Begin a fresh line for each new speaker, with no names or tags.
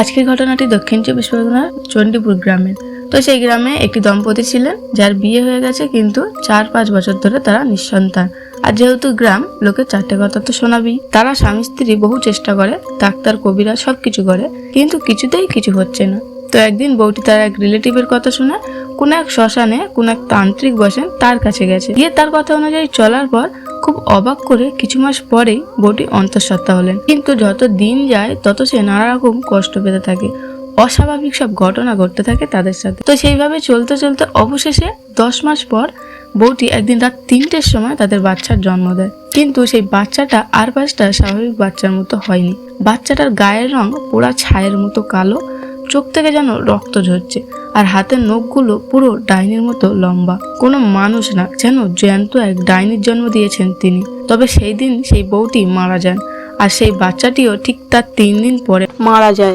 আজকের ঘটনাটি দক্ষিণ চব্বিশ পরগনার চণ্ডীপুর গ্রামের তো সেই গ্রামে একটি দম্পতি ছিলেন, যার বিয়ে হয়ে গেছে কিন্তু চার পাঁচ বছর ধরে তারা নিঃসন্তান। আর যেহেতু গ্রাম লোকে চারটে কথা তো শোনাবি তারা স্বামী, স্ত্রী বহু চেষ্টা করে, ডাক্তার, কবিরা সব কিছু করে, কিন্তু কিছুতেই কিছু হচ্ছে না। তো একদিন বউটি তার এক রিলেটিভের কথা শুনে কোন এক শ্মশানে কোন এক তান্ত্রিক বসেন তার কাছে গেছে। গিয়ে তার কথা অনুযায়ী চলার পর খুব অবাক করে কিছু মাস পরেই বউটি অন্তঃসত্ত্বা হলেন। কিন্তু যত দিন যায়, তত সে নানা রকম কষ্ট পেতে থাকে। অস্বাভাবিক সব ঘটনা ঘটতে থাকে তাদের সাথে। তো সেইভাবে চলতে চলতে অবশেষে দশ মাস পর বউটি একদিন রাত তিনটের সময় তাদের বাচ্চার জন্ম দেয়। কিন্তু সেই বাচ্চাটা আর পাঁচটা স্বাভাবিক বাচ্চার মতো হয়নি। বাচ্চাটার গায়ের রং পোড়া ছায়ের মতো কালো চোখ থেকে যেন রক্ত ঝরছে আর হাতের নখগুলো পুরো ডাইনির মতো লম্বা। কোনো মানুষ না, যেন জয়ন্ত এক ডাইনির জন্ম দিয়েছেন তিনি। তবে সেই দিন সেই বউটি মারা যান আর সেই বাচ্চাটিও ঠিক তার তিন দিন পরে মারা যায়।